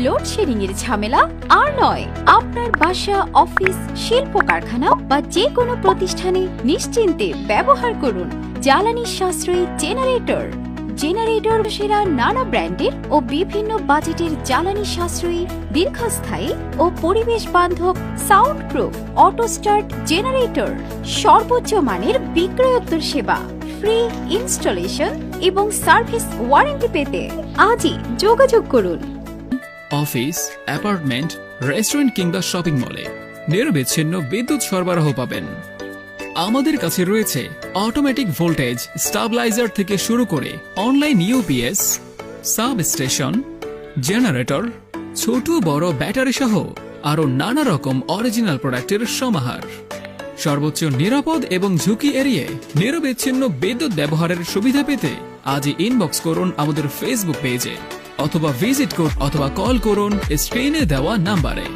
Load shedding এর ঝামেলা আর নয়। আপনার বাসা, অফিস শিল্প কারখানা বা যে কোনো প্রতিষ্ঠানে নিশ্চিন্তে ব্যবহার করুন। জ্বালানি সাশ্রয়ী জেনারেটর। জেনারেটর সেরা নানা ব্র্যান্ডের ও বিভিন্ন বাজেটের জ্বালানি সাশ্রয়ী, দীর্ঘস্থায়ী ও পরিবেশ বান্ধব sound proof auto start generator. সর্বোচ্চ মানের বিক্রয়োত্তর সেবা, ফ্রি ইনস্টলেশন এবং সার্ভিস ওয়ারেন্টি পেতে। আজই যোগাযোগ করুন। অফিস, অ্যাপার্টমেন্ট, রেস্টুরেন্ট কিংবা শপিং মলে। নিরবিচ্ছিন্ন বিদ্যুৎ সরবরাহ পাবেন। আমাদের কাছে রয়েছে অটোমেটিক ভোল্টেজ স্টাবলাইজার থেকে শুরু করে online UPS sub station generator ছোট বড় ব্যাটারি সহ আরও নানা রকম অরিজিনাল প্রোডাক্টের সমাহার। সর্বোচ্চ নিরাপদ এবং ঝুঁকি এড়িয়ে নিরবিচ্ছিন্ন বিদ্যুৎ ব্যবহারের সুবিধা পেতে আজই ইনবক্স করুন আমাদের ফেসবুক পেজে অথবা ভিজিট করুন অথবা কল করুন স্ক্রিনে দেওয়া নাম্বারে